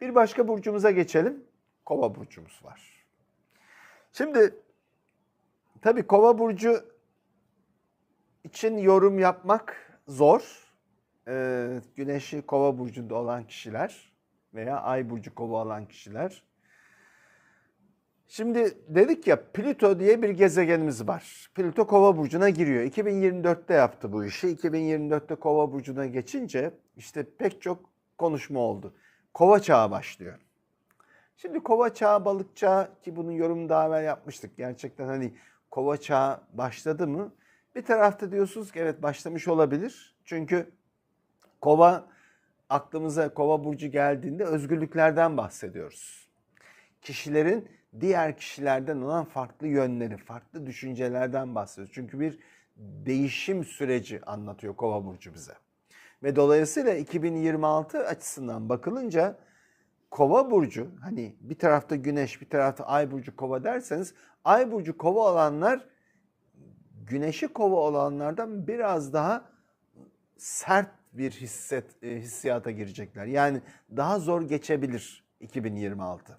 Bir başka burcumuza geçelim. Kova burcumuz var. Şimdi tabii Kova burcu için yorum yapmak zor. Ee, güneşi Kova burcunda olan kişiler veya Ay burcu Kova olan kişiler. Şimdi dedik ya Plüto diye bir gezegenimiz var. Plüto Kova burcuna giriyor. 2024'te yaptı bu işi. 2024'te Kova burcuna geçince işte pek çok konuşma oldu. Kova çağı başlıyor. Şimdi kova çağı, balık çağı ki bunun yorumunu daha evvel yapmıştık. Gerçekten hani kova çağı başladı mı? Bir tarafta diyorsunuz ki evet başlamış olabilir. Çünkü kova aklımıza kova burcu geldiğinde özgürlüklerden bahsediyoruz. Kişilerin diğer kişilerden olan farklı yönleri, farklı düşüncelerden bahsediyoruz. Çünkü bir değişim süreci anlatıyor kova burcu bize. Ve dolayısıyla 2026 açısından bakılınca Kova burcu hani bir tarafta güneş bir tarafta ay burcu kova derseniz ay burcu kova olanlar güneşi kova olanlardan biraz daha sert bir hisset e, hissiyata girecekler. Yani daha zor geçebilir 2026.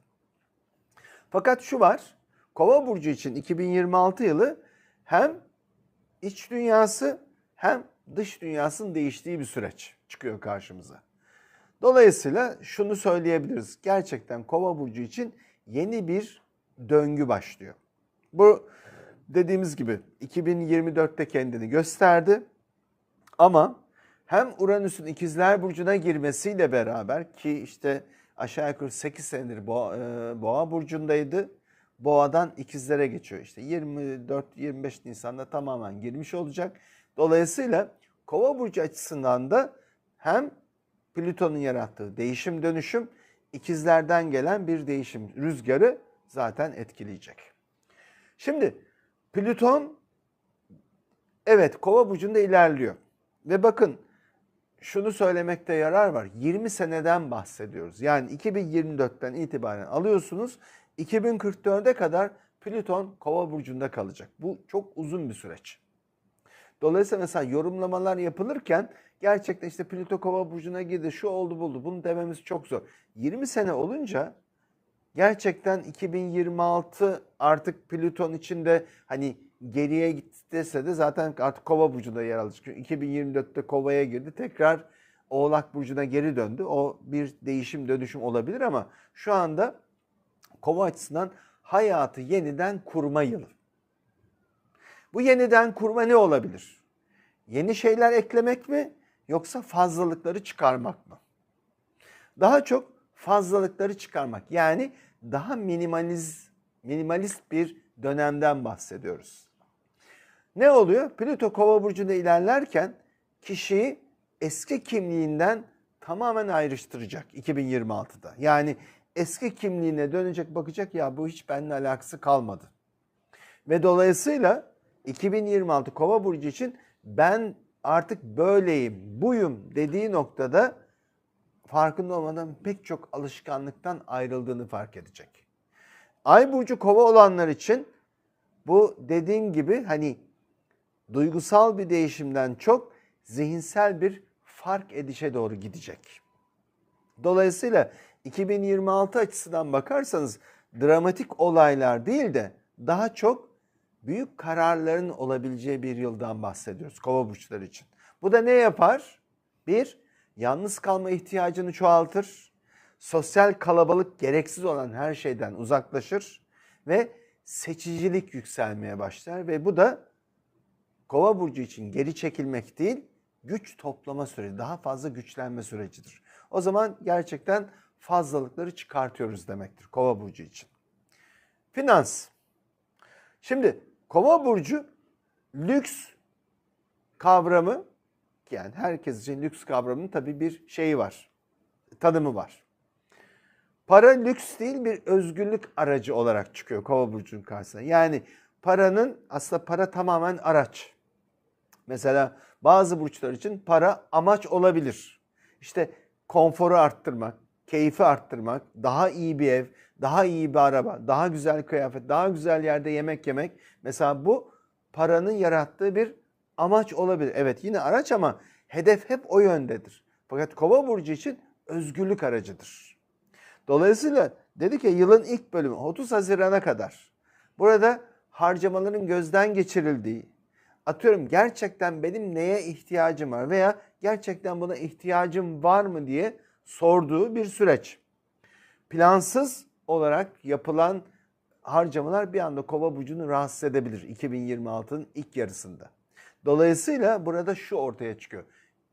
Fakat şu var. Kova burcu için 2026 yılı hem iç dünyası hem dış dünyasının değiştiği bir süreç çıkıyor karşımıza. Dolayısıyla şunu söyleyebiliriz. Gerçekten Kova burcu için yeni bir döngü başlıyor. Bu dediğimiz gibi 2024'te kendini gösterdi. Ama hem Uranüs'ün ikizler burcuna girmesiyle beraber ki işte aşağı yukarı 8 senedir Boğa, e, Boğa burcundaydı. Boğadan ikizlere geçiyor. İşte 24-25 Nisan'da tamamen girmiş olacak. Dolayısıyla Kova burcu açısından da hem Plüton'un yarattığı değişim dönüşüm ikizlerden gelen bir değişim rüzgarı zaten etkileyecek. Şimdi Plüton evet Kova burcunda ilerliyor. Ve bakın şunu söylemekte yarar var. 20 seneden bahsediyoruz. Yani 2024'ten itibaren alıyorsunuz. 2044'e kadar Plüton Kova burcunda kalacak. Bu çok uzun bir süreç. Dolayısıyla mesela yorumlamalar yapılırken gerçekten işte Plüto Kova burcuna girdi, şu oldu buldu. Bunu dememiz çok zor. 20 sene olunca gerçekten 2026 artık Plüton içinde hani geriye gitti dese de zaten artık Kova burcunda yer alacak. Çünkü 2024'te Kova'ya girdi. Tekrar Oğlak burcuna geri döndü. O bir değişim dönüşüm olabilir ama şu anda Kova açısından hayatı yeniden kurma yılı. Bu yeniden kurma ne olabilir? Yeni şeyler eklemek mi yoksa fazlalıkları çıkarmak mı? Daha çok fazlalıkları çıkarmak. Yani daha minimaliz, minimalist bir dönemden bahsediyoruz. Ne oluyor? Plüto Kova burcunda ilerlerken kişiyi eski kimliğinden tamamen ayrıştıracak 2026'da. Yani eski kimliğine dönecek bakacak ya bu hiç benimle alakası kalmadı. Ve dolayısıyla 2026 Kova burcu için ben artık böyleyim, buyum dediği noktada farkında olmadan pek çok alışkanlıktan ayrıldığını fark edecek. Ay burcu Kova olanlar için bu dediğim gibi hani duygusal bir değişimden çok zihinsel bir fark edişe doğru gidecek. Dolayısıyla 2026 açısından bakarsanız dramatik olaylar değil de daha çok büyük kararların olabileceği bir yıldan bahsediyoruz kova burçları için. Bu da ne yapar? Bir, yalnız kalma ihtiyacını çoğaltır. Sosyal kalabalık gereksiz olan her şeyden uzaklaşır ve seçicilik yükselmeye başlar ve bu da Kova burcu için geri çekilmek değil, güç toplama süreci, daha fazla güçlenme sürecidir. O zaman gerçekten fazlalıkları çıkartıyoruz demektir Kova burcu için. Finans. Şimdi Kova burcu lüks kavramı yani herkes için lüks kavramının tabii bir şeyi var. Tanımı var. Para lüks değil bir özgürlük aracı olarak çıkıyor Kova burcunun karşısına. Yani paranın aslında para tamamen araç. Mesela bazı burçlar için para amaç olabilir. İşte konforu arttırmak, keyfi arttırmak, daha iyi bir ev, daha iyi bir araba, daha güzel kıyafet, daha güzel yerde yemek yemek. Mesela bu paranın yarattığı bir amaç olabilir. Evet yine araç ama hedef hep o yöndedir. Fakat kova burcu için özgürlük aracıdır. Dolayısıyla dedi ki yılın ilk bölümü 30 Haziran'a kadar burada harcamaların gözden geçirildiği, atıyorum gerçekten benim neye ihtiyacım var veya gerçekten buna ihtiyacım var mı diye sorduğu bir süreç. Plansız olarak yapılan harcamalar bir anda kova burcunu rahatsız edebilir 2026'nın ilk yarısında. Dolayısıyla burada şu ortaya çıkıyor.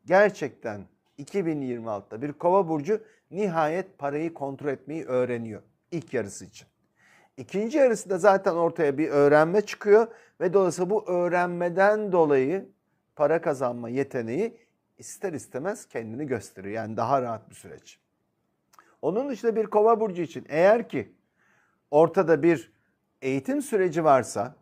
Gerçekten 2026'da bir kova burcu nihayet parayı kontrol etmeyi öğreniyor ilk yarısı için. İkinci yarısında zaten ortaya bir öğrenme çıkıyor ve dolayısıyla bu öğrenmeden dolayı para kazanma yeteneği ister istemez kendini gösteriyor. Yani daha rahat bir süreç. Onun dışında bir kova burcu için eğer ki ortada bir eğitim süreci varsa,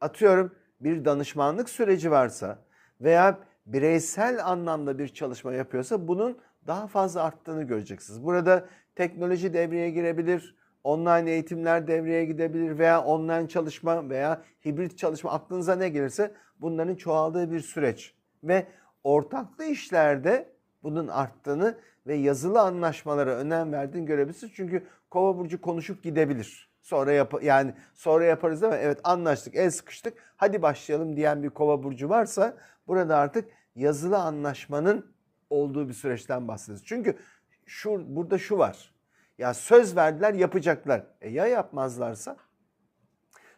atıyorum bir danışmanlık süreci varsa veya bireysel anlamda bir çalışma yapıyorsa bunun daha fazla arttığını göreceksiniz. Burada teknoloji devreye girebilir, online eğitimler devreye gidebilir veya online çalışma veya hibrit çalışma aklınıza ne gelirse bunların çoğaldığı bir süreç. Ve ortaklı işlerde bunun arttığını ve yazılı anlaşmalara önem verdiğini görebilirsiniz. Çünkü kova burcu konuşup gidebilir. Sonra yap yani sonra yaparız ama evet anlaştık, el sıkıştık. Hadi başlayalım diyen bir kova burcu varsa burada artık yazılı anlaşmanın olduğu bir süreçten bahsediyoruz. Çünkü şu burada şu var. Ya söz verdiler yapacaklar. E ya yapmazlarsa?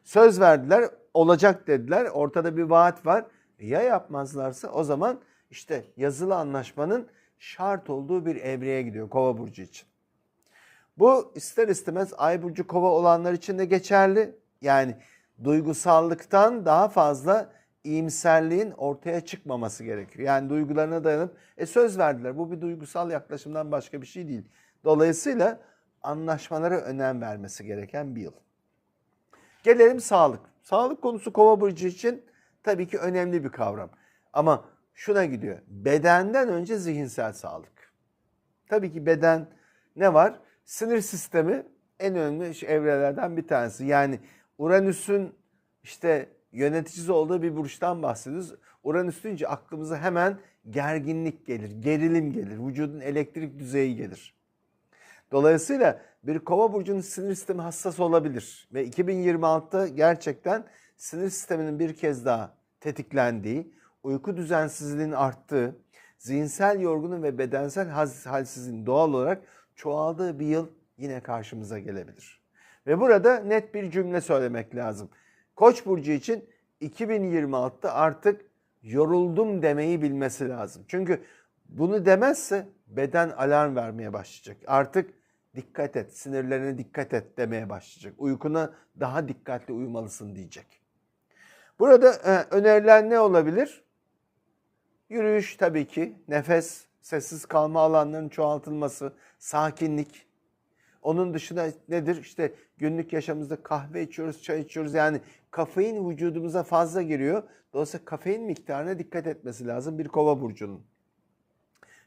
Söz verdiler olacak dediler. Ortada bir vaat var. E ya yapmazlarsa o zaman işte yazılı anlaşmanın şart olduğu bir evreye gidiyor Kova burcu için. Bu ister istemez Ay burcu Kova olanlar için de geçerli. Yani duygusallıktan daha fazla iyimserliğin ortaya çıkmaması gerekiyor. Yani duygularına dayanıp e söz verdiler. Bu bir duygusal yaklaşımdan başka bir şey değil. Dolayısıyla anlaşmalara önem vermesi gereken bir yıl. Gelelim sağlık. Sağlık konusu kova burcu için tabii ki önemli bir kavram. Ama şuna gidiyor. Bedenden önce zihinsel sağlık. Tabii ki beden ne var? Sinir sistemi en önemli evrelerden bir tanesi. Yani Uranüs'ün işte yöneticisi olduğu bir burçtan bahsediyoruz. Uranüs deyince aklımıza hemen gerginlik gelir, gerilim gelir, vücudun elektrik düzeyi gelir. Dolayısıyla bir kova burcunun sinir sistemi hassas olabilir ve 2026'da gerçekten sinir sisteminin bir kez daha tetiklendiği, uyku düzensizliğinin arttığı, zihinsel yorgunun ve bedensel halsizliğin doğal olarak çoğaldığı bir yıl yine karşımıza gelebilir. Ve burada net bir cümle söylemek lazım. Koç burcu için 2026'da artık yoruldum demeyi bilmesi lazım. Çünkü bunu demezse beden alarm vermeye başlayacak. Artık dikkat et, sinirlerine dikkat et demeye başlayacak. Uykuna daha dikkatli uyumalısın diyecek. Burada e, önerilen ne olabilir? Yürüyüş tabii ki, nefes, sessiz kalma alanlarının çoğaltılması, sakinlik. Onun dışında nedir? İşte günlük yaşamımızda kahve içiyoruz, çay içiyoruz. Yani kafein vücudumuza fazla giriyor. Dolayısıyla kafein miktarına dikkat etmesi lazım bir kova burcunun.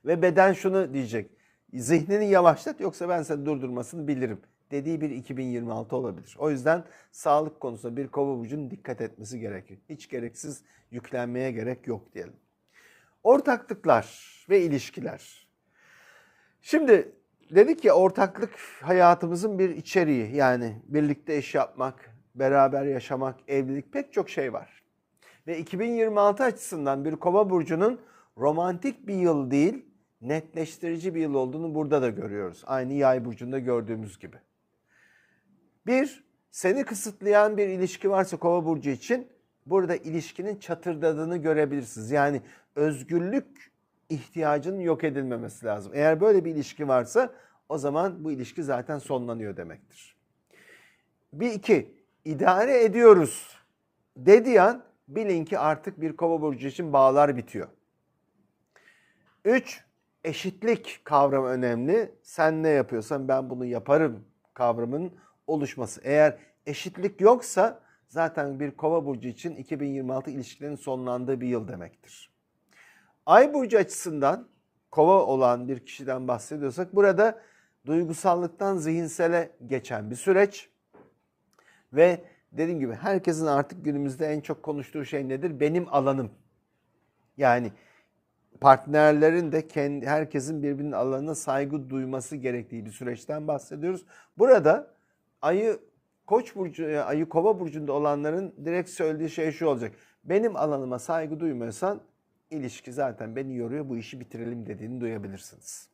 Ve beden şunu diyecek. Zihnini yavaşlat yoksa ben seni durdurmasını bilirim dediği bir 2026 olabilir. O yüzden sağlık konusunda bir kova burcunun dikkat etmesi gerekir. Hiç gereksiz yüklenmeye gerek yok diyelim. Ortaklıklar ve ilişkiler. Şimdi dedik ya ortaklık hayatımızın bir içeriği. Yani birlikte iş yapmak, beraber yaşamak, evlilik pek çok şey var. Ve 2026 açısından bir kova burcunun romantik bir yıl değil, netleştirici bir yıl olduğunu burada da görüyoruz. Aynı yay burcunda gördüğümüz gibi. Bir, seni kısıtlayan bir ilişki varsa kova burcu için burada ilişkinin çatırdadığını görebilirsiniz. Yani özgürlük ihtiyacının yok edilmemesi lazım. Eğer böyle bir ilişki varsa o zaman bu ilişki zaten sonlanıyor demektir. Bir iki, idare ediyoruz dediği an bilin ki artık bir kova burcu için bağlar bitiyor. Üç, eşitlik kavramı önemli. Sen ne yapıyorsan ben bunu yaparım kavramının oluşması. Eğer eşitlik yoksa zaten bir kova burcu için 2026 ilişkilerin sonlandığı bir yıl demektir. Ay burcu açısından kova olan bir kişiden bahsediyorsak burada duygusallıktan zihinsele geçen bir süreç ve dediğim gibi herkesin artık günümüzde en çok konuştuğu şey nedir? Benim alanım. Yani partnerlerin de kendi, herkesin birbirinin alanına saygı duyması gerektiği bir süreçten bahsediyoruz. Burada ayı Koç burcu, e, ayı Kova burcunda olanların direkt söylediği şey şu olacak. Benim alanıma saygı duymuyorsan ilişki zaten beni yoruyor bu işi bitirelim dediğini duyabilirsiniz.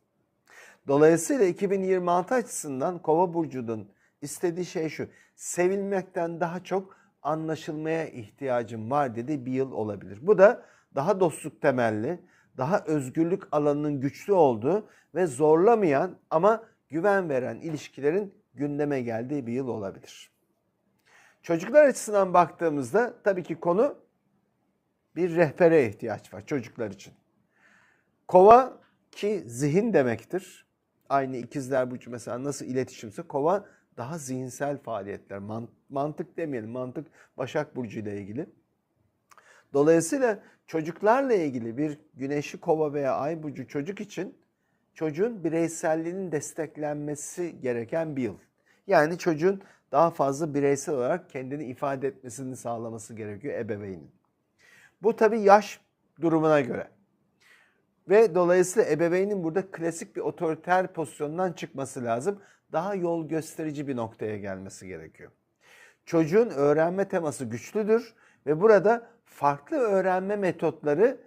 Dolayısıyla 2026 açısından Kova burcunun istediği şey şu. Sevilmekten daha çok anlaşılmaya ihtiyacım var dediği bir yıl olabilir. Bu da daha dostluk temelli, daha özgürlük alanının güçlü olduğu ve zorlamayan ama güven veren ilişkilerin gündeme geldiği bir yıl olabilir. Çocuklar açısından baktığımızda tabii ki konu bir rehbere ihtiyaç var çocuklar için. Kova ki zihin demektir. Aynı ikizler burcu mesela nasıl iletişimse kova daha zihinsel faaliyetler. Mantık demeyelim. Mantık Başak Burcu ile ilgili. Dolayısıyla çocuklarla ilgili bir güneşi kova veya ay burcu çocuk için çocuğun bireyselliğinin desteklenmesi gereken bir yıl. Yani çocuğun daha fazla bireysel olarak kendini ifade etmesini sağlaması gerekiyor ebeveynin. Bu tabii yaş durumuna göre. Ve dolayısıyla ebeveynin burada klasik bir otoriter pozisyondan çıkması lazım. Daha yol gösterici bir noktaya gelmesi gerekiyor. Çocuğun öğrenme teması güçlüdür ve burada farklı öğrenme metotları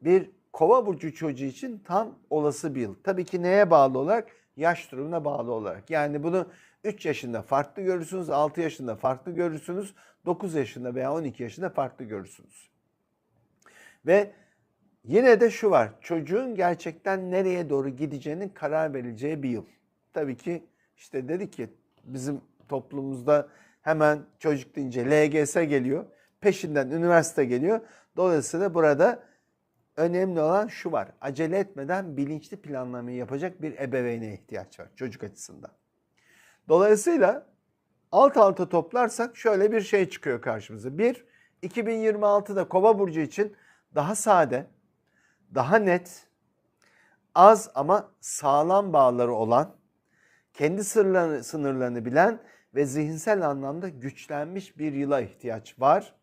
bir kova burcu çocuğu için tam olası bir yıl. Tabii ki neye bağlı olarak? Yaş durumuna bağlı olarak. Yani bunu 3 yaşında farklı görürsünüz, 6 yaşında farklı görürsünüz, 9 yaşında veya 12 yaşında farklı görürsünüz. Ve yine de şu var, çocuğun gerçekten nereye doğru gideceğinin karar verileceği bir yıl. Tabii ki işte dedi ki bizim toplumumuzda hemen çocuk deyince LGS geliyor, peşinden üniversite geliyor. Dolayısıyla burada önemli olan şu var. Acele etmeden bilinçli planlamayı yapacak bir ebeveyne ihtiyaç var çocuk açısından. Dolayısıyla alt alta toplarsak şöyle bir şey çıkıyor karşımıza. Bir, 2026'da Kova burcu için daha sade, daha net, az ama sağlam bağları olan, kendi sırlarını, sınırlarını bilen ve zihinsel anlamda güçlenmiş bir yıla ihtiyaç var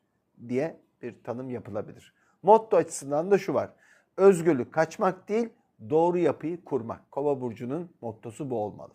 diye bir tanım yapılabilir. Motto açısından da şu var. Özgürlük kaçmak değil, doğru yapıyı kurmak. Kova burcunun mottosu bu olmalı.